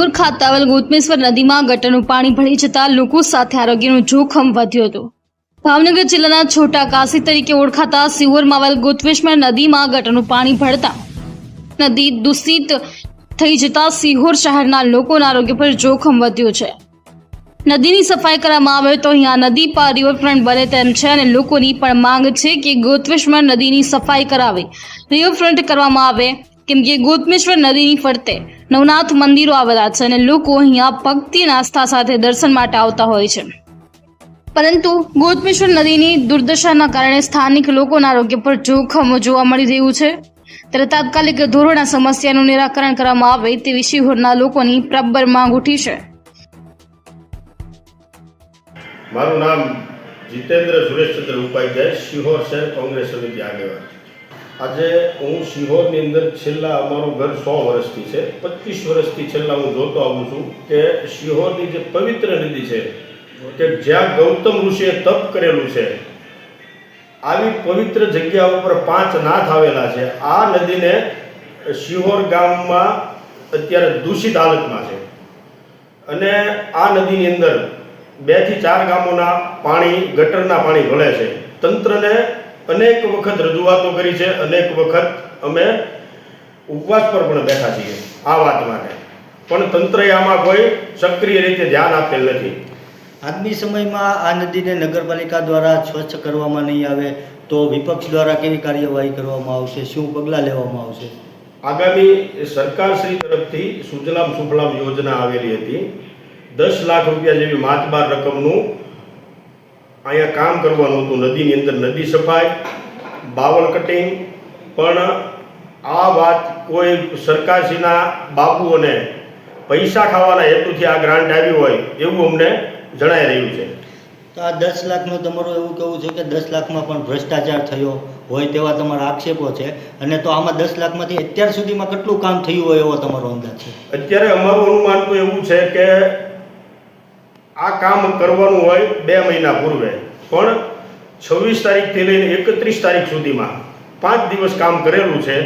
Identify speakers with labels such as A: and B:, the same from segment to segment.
A: સિહોર ખાતે આવેલ ગોતમેશ્વર નદીમાં ગટરનું પાણી ભળી જતા લોકો સાથે આરોગ્યનું જોખમ વધ્યું હતું. ભાવનગર જિલ્લાના છોટા કાશી તરીકે ઓળખાતા સિહોરમાં આવેલ ગોતમેશ્વર નદીમાં ગટરનું પાણી ભળતા નદી દૂષિત થઈ જતા સિહોર શહેરના લોકોના આરોગ્ય પર જોખમ વધ્યું છે. નદીની સફાઈ કરવામાં આવે તો અહીંયા નદી પર રિવરફ્રન્ટ બને તેમ છે અને લોકોની પણ માંગ છે કે ગોતવેશ્વર નદીની સફાઈ કરાવે. રિવરફ્રન્ટ કરવામાં આવે કેમ કે ગોતમેશ્વર નદીની ફરતે નવનાથ મંદિરો આવેલા છે અને લોકો અહીંયા ભક્તિ આસ્થા સાથે દર્શન માટે આવતા હોય છે. પરંતુ ગોતમેશ્વર નદીની દુર્દશાના કારણે સ્થાનિક લોકોના આરોગ્ય પર જોખમ જોવા મળી રહ્યું છે. ત્યારે તાત્કાલિક ધોરણે સમસ્યાનું નિરાકરણ કરવામાં આવે તેવી શિહોરના લોકોની પ્રબર માંગ ઉઠી છે.
B: મારું નામ જીતેન્દ્ર સુરેશચંદ્ર ઉપાધ્યાય શિહોર શહેર કોંગ્રેસ સમિતિ આગેવાન આજે હું શિહોરની અંદર છેલ્લા અમારું ઘર સો વર્ષથી છે, પચીસ વર્ષથી છેલ્લા હું જોતો આવું છું કે શિહોરની જે પવિત્ર નદી છે, કે જ્યાં ગૌતમ ઋષિએ તપ કરેલું છે, આવી પવિત્ર જગ્યા ઉપર પાંચ નાથ આવેલા છે. આ નદીને શિહોર ગામમાં અત્યારે દૂષિત હાલતમાં છે. અને આ નદીની અંદર બેથી ચાર ગામોના પાણી, ગટરના પાણી ભળે છે. તંત્રને અનેક વખત રજૂઆતો કરી છે અનેક વખત અમે ઉપવાસ પર પણ બેઠા છીએ આ વાત માટે. પણ તંત્રએ આમાં કોઈ સક્રિય રીતે ધ્યાન આપેલ નથી.
C: આજની સમયમાં આ નદીને નગરપાલિકા દ્વારા સ્વચ્છ કરવામાં નહીં આવે તો વિપક્ષ દ્વારા કેવી કાર્યવાહી કરવામાં આવશે? શું પગલાં લેવામાં આવશે?
B: આગામી સરકારશ્રી તરફથી સુજલામ સુફલામ યોજના આવેલી હતી. દસ લાખ રૂપિયા જેવી માતબાર રકમનું અહીંયા કામ કરવાનું હતું નદીની અંદર નદી સફાઈ બાવળ કટિંગ પણ આ વાત કોઈ સરકારશ્રીના બાપુઓને પૈસા ખાવાના હેતુથી આ ગ્રાન્ટ આવી હોય એવું અમને જણાઈ રહ્યું છે.
C: તો આ દસ લાખનું તમારું એવું કહેવું છે કે દસ લાખમાં પણ ભ્રષ્ટાચાર થયો હોય તેવા તમારા આક્ષેપો છે અને તો આમાં દસ લાખમાંથી અત્યાર સુધીમાં કેટલું કામ થયું હોય એવો તમારો અંદાજ છે?
B: અત્યારે અમારું અનુમાન તો એવું છે કે આ કામ કરવાનું હોય બે મહિના પૂર્વે. પણ છવ્વીસ તારીખથી લઈને એકત્રીસ તારીખ સુધીમાં પાંચ દિવસ કામ કરેલું છે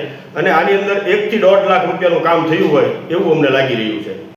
B: અને આની અંદર એકથી દોઢ લાખ રૂપિયાનું કામ થયું હોય એવું અમને લાગી રહ્યું છે.